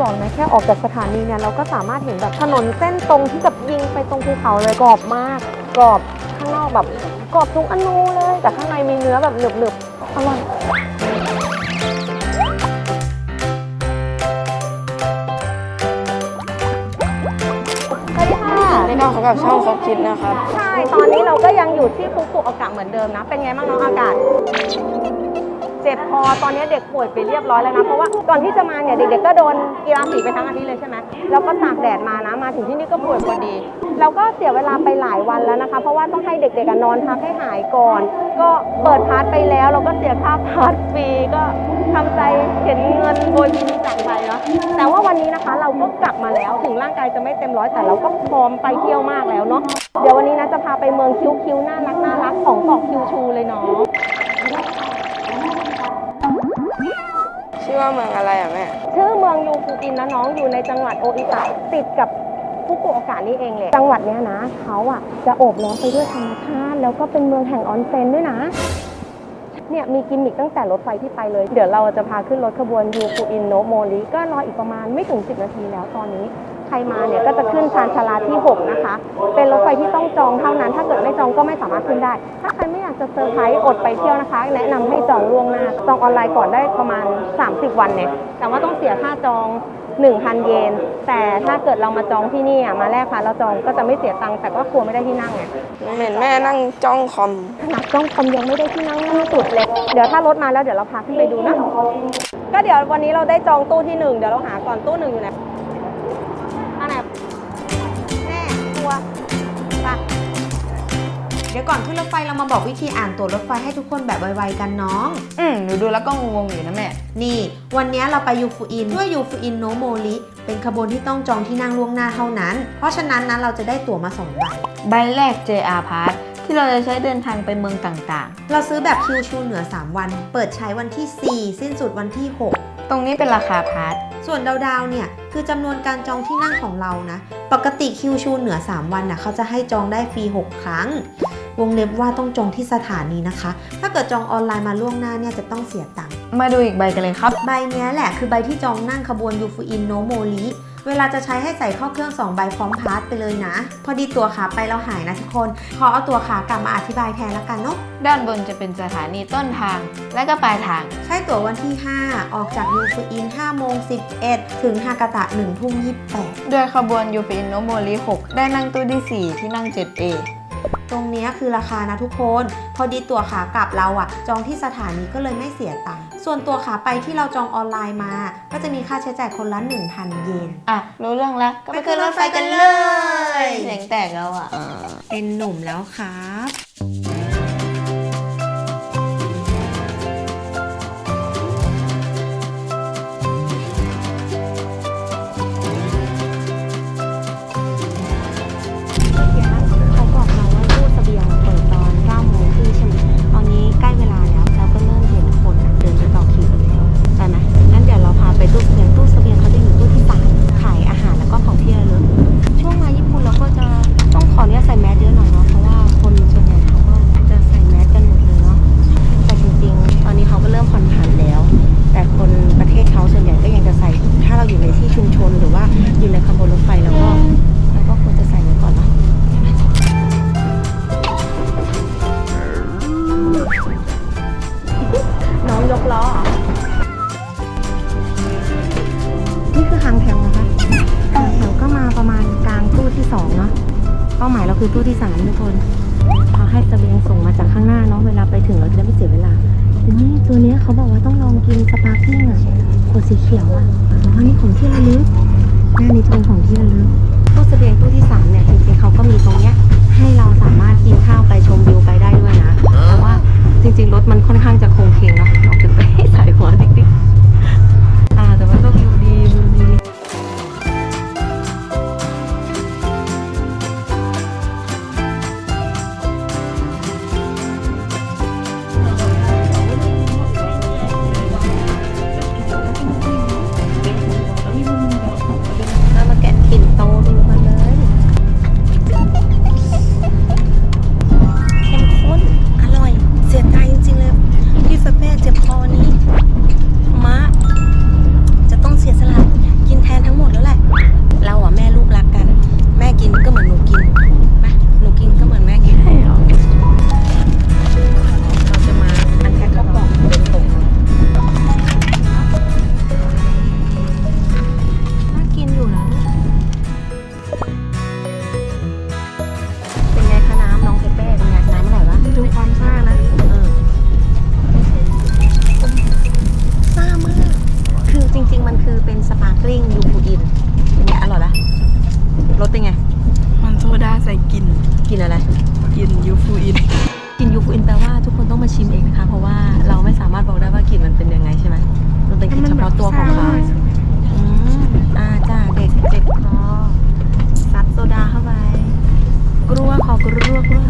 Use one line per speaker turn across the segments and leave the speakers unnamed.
บอกนะแค่ออกจากสถานีเนี่ยเราก็สามารถเห็นแบบถนนเส้นตรงที่แบบยิงไปตรงภูเขาเลยกรอบมากกรอบข้างนอกแบบกรอบทุกอนูเลย แต่ข้างในมีเนื้อแบบหนึบๆอร่อยสวัสดีค่ะ
นี่ก็เขากับช่องเขาคิดนะครับ
ใช่ ตอนนี้เราก็ยังอยู่ที่ฟุกุโอกะเหมือนเดิมนะ เป็นไงบ้างน้องอากาศเจ็บคอตอนนี้เด็กป่วยไปเรียบร้อยแล้วนะเพราะว่าก่อนที่จะมาเนี่ยเด็กๆก็โดนกีฬาสีไปทั้งอาทิตย์เลยใช่ไหมแล้วก็ตากแดดมานะมาถึงที่นี่ก็ป่วยพอดีเราก็เสียเวลาไปหลายวันแล้วนะคะ เพราะว่าต้องให้เด็กๆนอนพักให้หายก่อน ก็เปิดพาร์ทไปแล้ว เราก็เสียค่าพาร์ทฟรีก็ทำใจเห็นเงินโบยบินจากไปเนาะแต่ว่าวันนี้นะคะเราก็กลับมาแล้วถึงร่างกายจะไม่เต็มร้อยแต่เราก็พร้อมไปเที่ยวมากแล้วเนาะเดี๋ยววันนี้นะจะพาไปเมืองคิ้วๆน่ารักน่ารักของเกาะคิวชูเลยเนาะ
ชื่อว่าเมืองอะไรอะแม่
ชื่อเมืองยูฟูอินนะน้องอยู่ในจังหวัดโออิตะติดกับฟุกุโอกะนี่เองเลยจังหวัดเนี้ยนะเขาอะจะโอบล้อมไปด้วยธรรมชาติแล้วก็เป็นเมืองแห่งออนเซ็นด้วยนะเนี่ยมีกิมมิคตั้งแต่รถไฟที่ไปเลย เดี๋ยวเราจะพาขึ้นรถขบวนยูฟูอินโนโมริก็รออีกประมาณไม่ถึง 10 นาทีแล้วตอนนี้ใครมาเนี่ยก็จะขึ้นชานชาลาที่ 6 นะคะ เป็นรถไฟที่ต้องจองเท่านั้น ถ้าเกิดไม่จองก็ไม่สามารถขึ้นได้ ถ้าใครไม่ จะเซอร์ไพรส์อดไปเที่ยวนะคะ แนะนำให้จองล่วงหน้า จองออนไลน์ก่อนได้ประมาณ 30 วันเนี่ย แต่ว่าต้องเสียค่าจอง 1,000 เยน แต่ถ้าเกิดเรามาจองที่นี่อะมาแรกค่ะเราจองก็จะไม่เสียตังค์แต่ก็กลัวไม่ได้ที่นั่งไง
เห็นแม่นั่งจ้องคอม
ขนาดจ้องคอมยังไม่ได้ที่นั่งนั่งสุดเลย เดี๋ยวถ้ารถมาแล้วเดี๋ยวเราพาขึ้นไปดูนะ ก็เดี๋ยววันนี้เราได้จองตู้ที่หนึ่งเดี๋ยวเราหาก่อนตู้หนึ่งอยู่ไหนอัน
เดี๋ยวก่อนขึ้นรถไฟเรามาบอกวิธีอ่านตั๋วรถไฟให้ทุกคนแบบไวๆกันน้อง
อืมหนูดูแล้วก็งงๆอยู่นะแม่
นี่ วันนี้เราไปยูฟูอินด้วยยูฟูอินโนโมริเป็นขบวนที่ต้องจองที่นั่งล่วงหน้าเท่านั้น เพราะฉะนั้นนะเราจะได้ตั๋วมาสองใบ
ใบแรก JR Pass ที่เราจะใช้เดินทางไปเมืองต่าง
เราซื้อแบบคิวชูเหนือ 3 วัน เปิดใช้วันที่ 4 สิ้นสุดวันที่
ๆตรงนี้เป็นราคาพาส
6ส่วนดาวๆเนี่ยคือจำนวนการจองที่นั่งของเรานะ ปกติคิวชูเหนือ 3 วันนะเขาจะให้จองได้ฟรี 6 ครั้ง วงเล็บว่าต้องจองที่สถานีนะคะ ถ้าเกิดจองออนไลน์มาล่วงหน้าเนี่ยจะต้องเสียตังค์
มาดูอีกใบกันเลยครับ
ใบเนี้ยแหละคือใบที่จองนั่งขบวนยูฟูอินโนโมริเวลาจะใช้ให้ใส่เข้าเครื่อง 2 ใบพร้อมพาสไปเลยนะ พอดีตัวขาไปเราหายนะทุกคน ขอเอาตัวขากลับมาอธิบายแทนแล้วกันเนาะ
ด้านบนจะเป็นสถานีต้นทาง และก็ปลายทาง
ใช้ตั๋ววันที่ 5 ออกจากยูฟูอิน5โมง11 ถึงฮากาตะ1ทุ่ม28
โดยขบวนยูฟินโนโมริ6ได้นั่งตู้ที่ 4 ที่นั่ง 7A
ตรงเนี้ยคือราคานะทุกคน พอดีตั๋วขากลับเราอะจองที่สถานีก็เลยไม่เสียตังค์ส่วนตั๋วขาไปที่เราจองออนไลน์มา ก็จะมีค่าใช้จ่ายคนละ 1,000 เยน
อะ รู้เรื่องแล้วก็ไปขึ้นรถไฟกันเลย เสียงแตกแล้วอะ
เป็นหนุ่มแล้วครับ
ขวดสีเขียวอะอ๋อนี่ของที่ระลึกหน้านี้จะเป็นของที่ระลึกตู้เสบียงตู้ที่สามเนี่ยจริงๆเขาก็มีตรงเนี้ยให้เราสามารถกินข้าวไปชมวิวไปได้ด้วยนะ แต่ว่าจริงๆรถมันค่อนข้างจะโคงเคงเนาะออกจะไปใส่หัวดิ๊กๆ ดาใส่
กลิน
กินอะไร
กินยูฟูอิน
กินยูฟูอินแปลว่าทุกคนต้องมาชิมเองนะคะ เพราะว่าเราไม่สามารถบอกได้ว่ากลิ่นมันเป็นยังไงใช่ไหมมันเป็นกลิ่นเฉพาะตัวของเขาอืมอ่าจ้าเด็กเจ็บคอซัดโซดาเข้าไปกลัวขอกลัวกลัว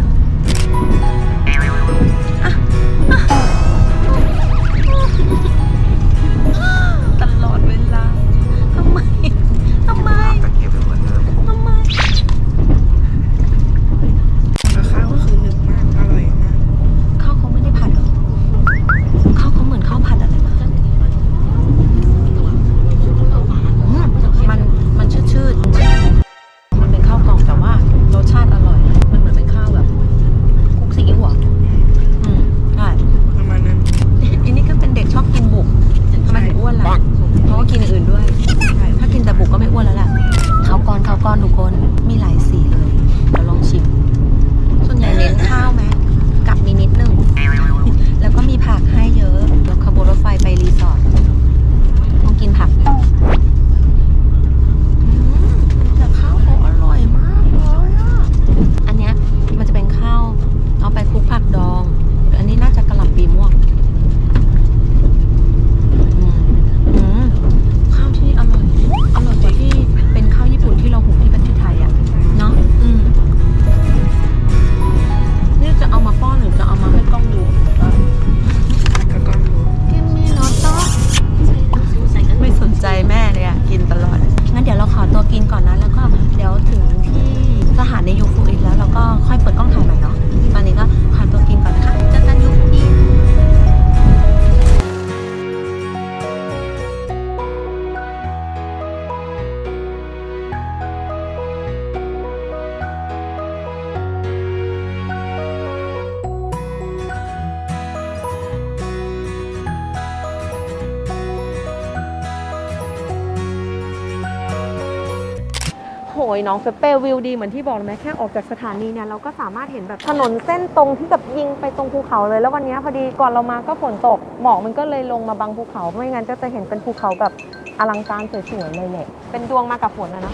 น้อ
งเฟเป้วิวดีเหมือนที่บอกเลยไหมแค่ออกจากสถานีเนี่ยเราก็สามารถเห็นแบบถนนเส้นตรงที่แบบยิงไปตรงภูเขาเลย แล้ววันนี้พอดีก่อนเรามาก็ฝนตกหมอกมันก็เลยลงมาบังภูเขาไม่งั้นก็จะเห็นเป็นภูเขาแบบอลังการสวยๆเลยแหละเป็นดวงมากับฝนนะเนอะ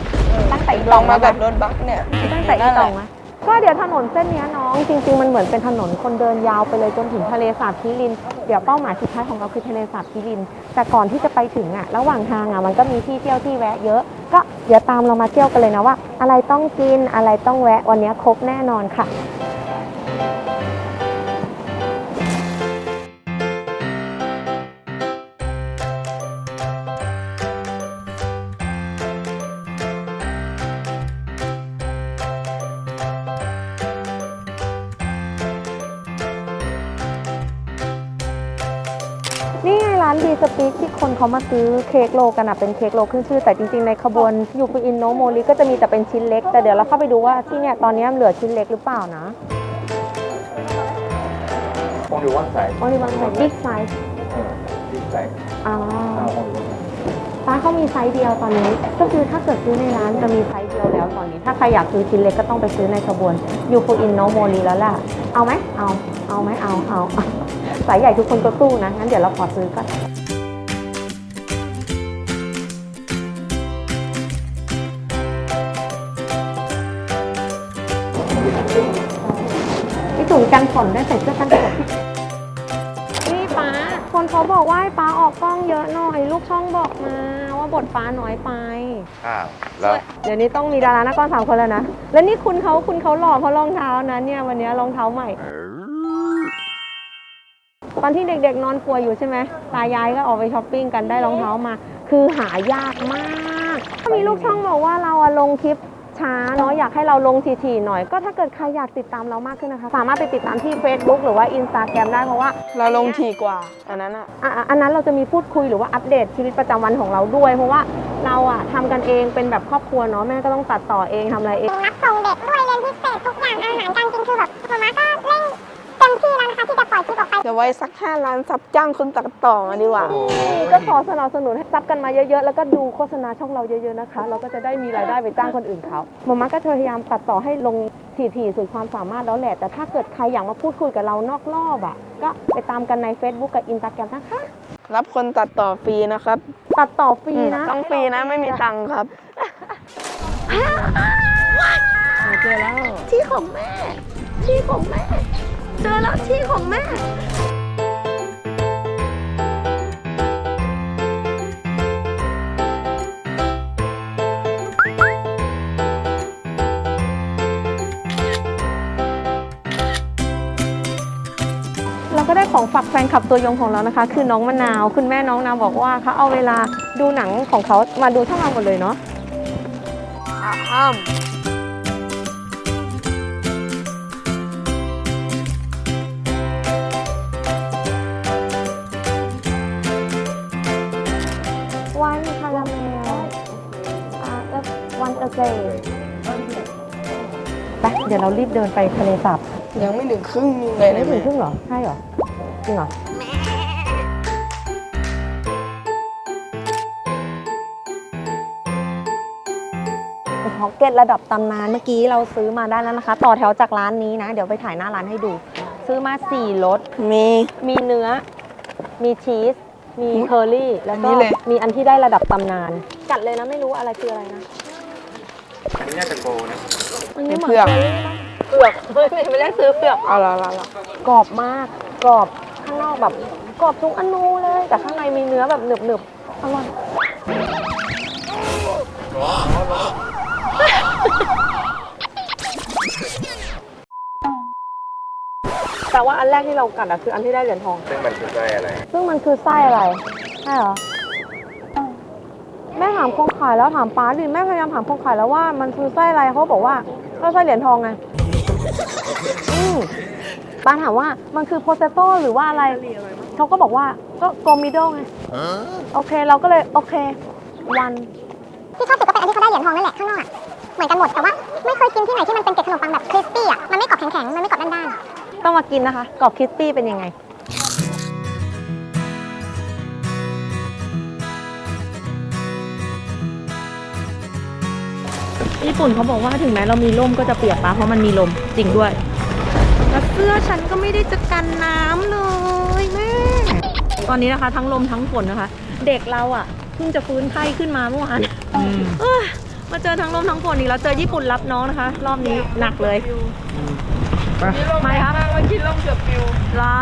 ตั้งแต่อี
ลองมา
นะ
แบบรถบัสเนี่ย
ตั้งแต่อีตองไหม ก็เดี๋ยวถนนเส้นนี้น้อง จริง ๆ มันเหมือนเป็นถนนคนเดินยาวไปเลยจนถึงทะเลสาบพิรินเดี๋ยวเป้าหมายสุดท้ายของเราคือทะเลสาบพิริน แต่ก่อนที่จะไปถึงอะระหว่างทางอะมันก็มีที่เที่ยวที่แวะเยอะ ก็เดี๋ยวตามเรามาเที่ยวกันเลยนะว่า อะไรต้องกินอะไรต้องแวะวันนี้ครบแน่นอนค่ะ ดีสปีกที่คนเขามาซื้อเค้กโลกันอะเป็นเค้กโลขึ้นชื่อแต่จริงๆในขบวนยูฟูอินโนโมริก็จะมีแต่เป็นชิ้นเล็ก แต่เดี๋ยวเราเข้าไปดูว่าที่เนี่ยตอนนี้เหลือชิ้นเล็กหรือเปล่านะ
Only one side.
only one size big size
Uh, this side.
อ๋อ
Now only one side.
ป้าเขามีไซส์เดียวตอนนี้ ก็คือถ้าเกิดซื้อในร้านจะมีไซส์เดียวแล้วตอนนี้ ถ้าใครอยากซื้อชิ้นเล็กก็ต้องไปซื้อในขบวนยูฟูอินโนโมริแล้วล่ะ เอาไหมเอา เอาไหมเอา เอาเอา สายใหญ่ทุกคนก็สู้นะ งั้นเดี๋ยวเราขอซื้อก่อนพี่ตุ๋นกันฝนได้วยใส่เสื้อกันฝนนี่ป้า คนเขาบอกว่าให้ป้าออกกล้องเยอะหน่อย ลูกช่องบอกมาว่าบทป้าน้อยไป
อ้าวแล้ว
เดี๋ยวนี้ต้องมีดารานักกรสามคนแล้วนะ แล้วนี่คุณเขาคุณเขาหล่อเพราะรองเท้านะเนี่ยวันนี้รองเท้าใหม่ต อนที่เด็กๆ นอนป่วยอยู่ใช่ไหมตายายก็ออกไปช้อปปิ้งกันได้รองเท้ามา คือหายากมากมีลูกช่องบอกว่าเราอะลงคลิปช้าเนาะอยากให้เราลงทีๆหน่อย ก็ถ้าเกิดใครอยากติดตามเรามากขึ้นนะคะ สามารถไปติดตามที่ Facebook หรือว่า Instagram ได้เพราะว่า
เราลงทีกว่า อันนั้นอะ
อะอะอันนั้นเราจะมีพูดคุยหรือว่าอัปเดตชีวิตประจำวันของเราด้วย เพราะว่าเราอะทำกันเองเป็นแบบครอบครัวเนาะแม่ก็ต้องตัดต่อเองทำอะไรเอง
รับส่งเด็กด้วย ปล่อยคลิปออกไป
เดี๋ยวไว้สักห้าล้านซับจ้างคนตัดต่อมาดีกว่า
ก็ขอสนับสนุนให้ซับกันมาเยอะๆ แล้วก็ดูโฆษณาช่องเราเยอะๆนะคะ เราก็จะได้มีรายได้ไปจ้างคนอื่นเขามาม่าก็พยายามตัดต่อให้ลงถี่ๆสุดความสามารถแล้วแหละ แต่ถ้าเกิดใครอยากมาพูดคุยกับเรานอกรอบอะ ก็ไปตามกันใน Facebook กับ Instagram นะคะ
รับคนตัดต่อฟรีนะครับ
ตัดต่อฟรีนะ
ต้องฟรีนะไม่มีตังค์ครับ
เจอแล้วของแม่ที่ของแม่ เจอแล้วที่ของแม่ เราก็ได้ของฝากแฟนคลับตัวยงของเรานะคะ คือน้องมะนาว คุณแม่น้องนาวบอกว่าเขาเอาเวลาดูหนังของเขามาดูช่องเราหมดเลยเนาะวั เดี๋ยวเรารีบเดินไปทะเลสาบ
ยังไม่ถึงครึ่งนึงเลย
ไม่
นะ
ถึ
แม่
งครึ่งเหรอ ใช่เหรอ จริงเหรอพ็อกเก็ตระดับตำนานเมื่อกี้เราซื้อมาได้แล้วนะคะ ต่อแถวจากร้านนี้นะ เดี๋ยวไปถ่ายหน้าร้านให้ดู ซื้อมา4รส
มี
มีเนื้อ มีชีส มีเคอรี่ แล้วก็
อันนี้เลย
มีอันที่ได้ระดับตำนาน กัดเลยนะไม่รู้อะไรคืออะไรนะ
อันนี้น่าจะโกนะ
อันนี้เหมือน
เผือก
เผือกเฮ้ยไม่ไม่ได้ซื้อเผือก
เอาละละละ
กรอบมาก กรอบข้างนอกแบบกรอบทุกอนูเลย แต่ข้างในมีเนื้อแบบหนึบหนึบๆอร่อยแต่ว่าอันแรกที่เรากัดอะคืออันที่ได้เหรียญทอง
ซึ่งมันคือไส้อะไร
ซึ่งมันคือไส้อะไร ใช่เหรอ แม่ถามคนขายแล้วถามป้าดิแม่พยายามถามคนขายแล้วว่ามันคือไส้อะไรเขาบอกว่าก็ไส้เหรียญทองไงอืมป้าถามว่ามันคือโพเตโต้หรือว่าอะไรเขาก็บอกว่าก็โกมิโดไงโอเคเราก็เลยโอเค วัน
ที่ชอบสุดก็เป็นอันที่เขาได้เหรียญทองนั่นแหละข้างนอกอะเหมือนกันหมดแต่ว่าไม่เคยกินที่ไหนที่มันเป็นเกล็ดขนมปังแบบคริสปี้อะมันไม่กรอบแข็งๆมันไม่กรอบด้านๆ
ต้องมากินนะคะกรอบคริสปี้เป็นยังไง ญี่ปุ่นเขาบอกว่าถึงแม้เรามีร่มก็จะเปียกปะเพราะมันมีลมจริงด้วย แล้วเสื้อฉันก็ไม่ได้จะกันน้ำเลยแม่ตอนนี้นะคะ ทั้งลมทั้งฝนนะคะ เด็กเราอะเพิ่งจะฟื้นไข้ขึ้นมาเมื่อวานเอ้ยมาเจอทั้งลมทั้งฝนอีกแล้วเจอญี่ปุ่นรับน้องนะคะ รอบนี้หนักเลยไม่ครับ
มากว่าคิดลมเกือบปิว
เหรอ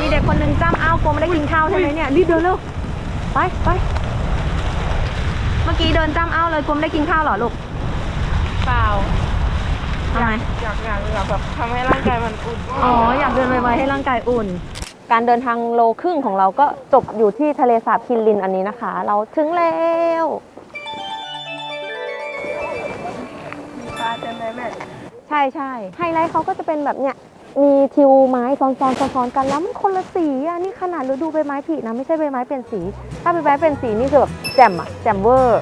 มีเด็กคนหนึ่งจ้ำอ้าวกลัวไม่ได้กินข้าวใช่ไหมเนี่ยรีบเดินเร็วไปไปเมื่อกี้เดินจ้ำอ้าวเลยกลัวไม่ได้กินข้าวเหรอลูก
เปล่า
ทำไม
อยากอยากอยากแบบทำให้ร่างกายมันอุ่น
อ๋อ อยากเดินไวๆให้ร่างกายอุ่น การเดินทางโลครึ่งของเราก็จบอยู่ที่ทะเลสาบคินลินอันนี้นะคะ เราถึงแล้ว
ปลาเต็มเลยแม่
ใช่ใช่ไฮไลท์เขาก็จะเป็นแบบเนี้ยมีทิวไม้ซ้อนๆซ้อนๆกันแล้วมันคนละสีอะนี่ขนาดฤดูใบไม้ผลินะไม่ใช่ใบไม้เปลี่ยนสี ถ้าใบไม้เปลี่ยนสีนี่คือแบบแจ่มอะแจ่มเวอร์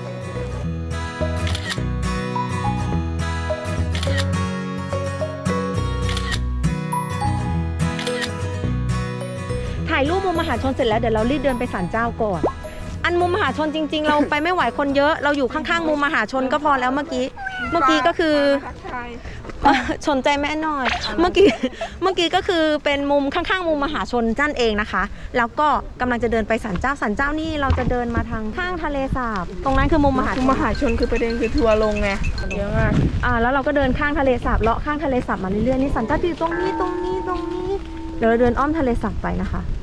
ายรูปมุมมหาชนเสร็จแล้วเดี๋ยวเรารีบเดินไปศาลเจ้าก่อน อันมุมมหาชนจริง ๆ เราไปไม่ไหวคนเยอะ เราอยู่ข้างๆมุมมหาชนก็พอแล้วเมื่อกี้ เมื่อกี้ก็คือ
ทักทาย
สนใจแม่หน่อย เมื่อกี้ เมื่อกี้ก็คือเป็นมุมข้างๆมุมมหาชนจ้านเองนะคะ แล้วก็กำลังจะเดินไปสันเจ้าสันเจ้านี่เราจะเดินมาทางข้างทะเลสาบ ตรงนั้นคือมุมมหาช
คือนมหาชนคือประเด็นคือทัวร์ลงไงเยอะมาก
อ่าแล้วเราก็เดินข้างทะเลสาบเลาะข้างทะเลสาบมาเรื่อยๆนี่สันเจ้าอยู่ตรงนี้ตรงนี้ตรงนี้เดี๋ยวเราเดินอ้อมทะเลสาบไปนะคะนี่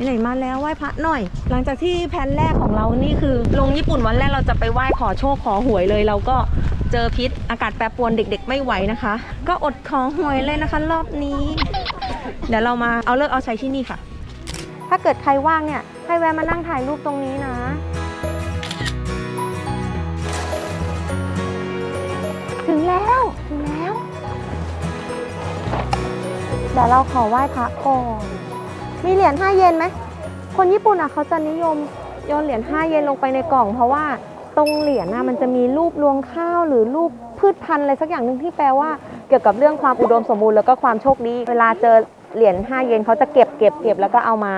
ไหนมาแล้วไหว้พระหน่อย หลังจากที่แผนแรกของเรานี่คือ ลงญี่ปุ่นวันแรกเราจะไปไหว้ขอโชคขอหวยเลยเราก็เจอพิษอากาศแปรปรวนเด็ก ๆ ไม่ไหวนะคะ ก็อดขอหวยเลยนะคะ รอบนี้ เดี๋ยวเรามาเอาเลิกเอาใช้ที่นี่ค่ะ ถ้าเกิดใครว่างเนี่ยให้แวะมานั่งถ่ายรูปตรงนี้นะถึงแล้วถึงแล้ว เดี๋ยวเราขอไหว้พระก่อน มีเหรียญ5เยนไหมคนญี่ปุ่นอะเขาจะนิยมโยนเหรียญ5เยนลงไปในกล่อง เพราะว่าตรงเหรียญน่ะมันจะมีรูปรวงข้าวหรือรูปพืชพันธุ์อะไรสักอย่างหนึ่งที่แปลว่าเกี่ยวกับเรื่องความอุดมสมบูรณ์แล้วก็ความโชคดี เวลาเจอเหรียญ5เยนเขาจะเก็บเก็บเก็บแล้วก็เอามา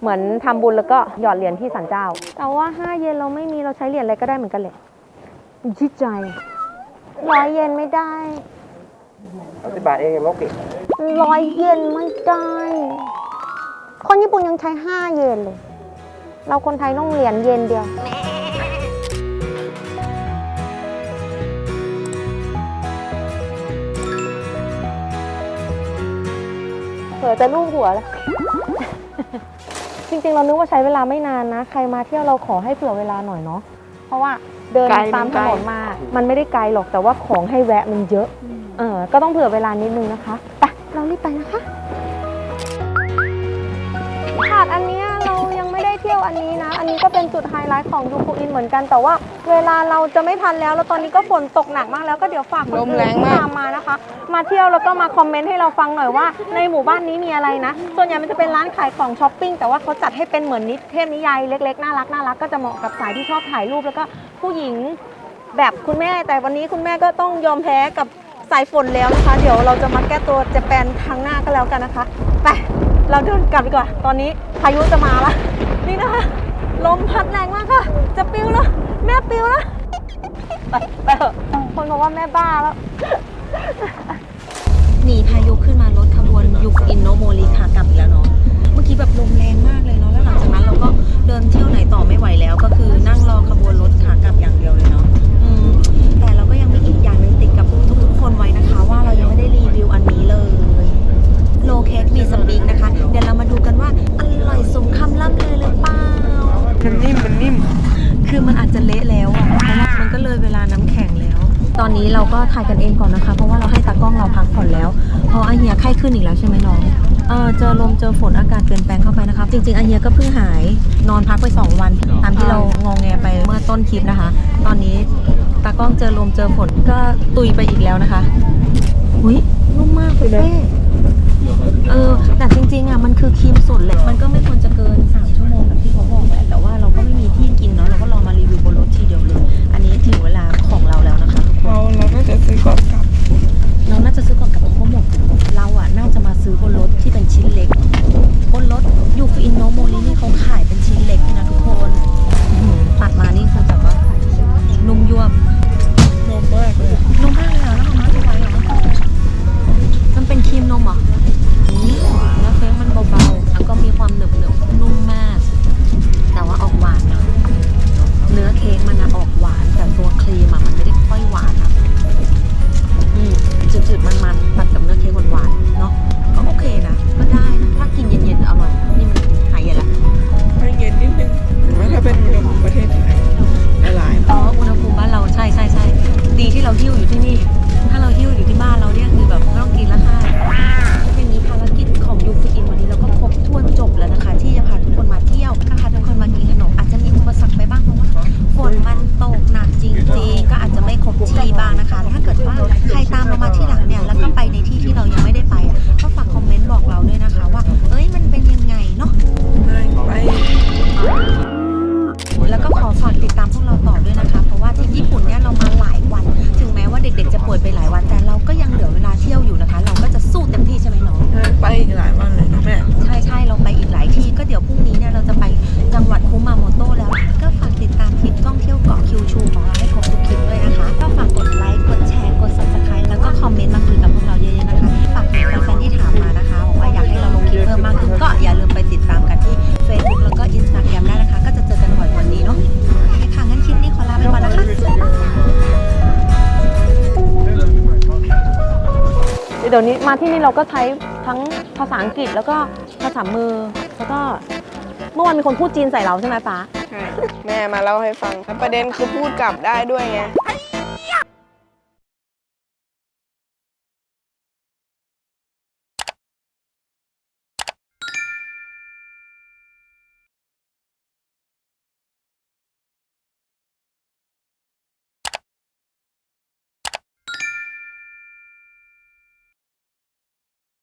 เหมือนทำบุญแล้วก็หยอดเหรียญที่ศาลเจ้า แต่ว่า 5 เยนเราไม่มีเราใช้เหรียญอะไรก็ได้เหมือนกันแหละจิตใจร้อยเยนไม่ได้
เอาสิบบาทเองไงมกกิ
ร้อยเยนไม่ได้ คนญี่ปุ่นยังใช้ 5 เยนเลย เราคนไทยต้องเหรียญเยนเดียวนเผื่อจะลูบหัวแล้ว จริงๆ เรานึกว่าใช้เวลาไม่นานนะ ใครมาเที่ยวเราขอให้เผื่อเวลาหน่อยเนาะ เพราะว่าเดิน
ไกล
ตาม
มัน
ถ
ไกล
นนมา มันไม่ได้ไกลหรอก แต่ว่าของให้แวะมันเยอะ เออ ก็ต้องเผื่อเวลานิดนึงนะคะ ไป เรารีบไปนะคะ อันนี้นะ อันนี้ก็เป็นจุดไฮไลท์ของยูคูอินเหมือนกัน แต่ว่าเวลาเราจะไม่ทันแล้ว แล้วตอนนี้ก็ฝนตกหนักมากแล้วก็เดี๋ยวฝากคน
ลม
อื่
แร
น
ง
ที่
มาก
ตามมานะคะ มาเที่ยวแล้วก็มาคอมเมนต์ให้เราฟังหน่อยว่า ในหมู่บ้านนี้มีอะไรนะ ส่วนใหญ่มันจะเป็นร้านขายของช้อปปิ้งแต่ว่าเขาจัดให้เป็นเหมือนนิเทพนิยายเล็กๆน่ารักน่ารักก็จะเหมาะกับสายที่ชอบถ่ายรูปแล้วก็ผู้หญิงแบบคุณแม่ แต่วันนี้คุณแม่ก็ต้องยอมแพ้กับสายฝนแล้วนะคะ เดี๋ยวเราจะมาแก้ตัวเจแปนทางหน้าก็แล้วกันนะคะไป เราเดินกลับดีกว่า ตอนนี้พายุจะมาละนี่นะคะ ลมพัดแรงมากค่ะ จะปิวแล้ว แม่ปิวแล้ว ไปไปเถอะคนบอกว่าแม่บ้าแล้ว
หนีพายุขึ้นมารถขบวนยุกอินโนโมริค่ะกลับอีกแล้วเนาะ เมื่อกี้แบบลมแรงมากเลยเนาะ แล้วหลังจากนั้นเราก็เดินเที่ยวไหนต่อไม่ไหวแล้ว ก็คือนั่งรอขบวนรถ จริงๆอาเฮียก็เพิ่งหายนอนพักไป 2 วัน ตามที่เรางองแงไปเมื่อต้นคลิปนะคะ ตอนนี้ตากล้องเจอลมเจอฝนก็ตุยไปอีกแล้วนะคะ อุ้ยนุ่มมากเป้เออแต่จริงๆอะมันคือครีมสดแหละมันก็ไม่ควรจะเกิน 3 ชั่วโมงแบบที่เขาบอกแหละแต่ว่าเราก็ไม่มีที่กินเนาะเราก็รอมารีวิวบนรถทีเดียวเลย อันนี้ถึงเวลาของเราแล้วนะคะทุกคน
เราเราก็จะซื้อก่อนกลับ
เราน่าจะซื้อก่อนกลับเพราะเขาหมดเราอะน่าจะมาซื้อบนรถที่เป็นชิ้นเล็ก
เดี๋ยวนี้มาที่นี่เราก็ใช้ทั้งภาษาอังกฤษแล้วก็ภาษามือ แล้วก็เมื่อวานมีคนพูดจีนใส่เราใช่ไหมป้า
ใช่แม่มาเล่าให้ฟังแล้วประเด็นคือพูดกลับได้ด้วยไง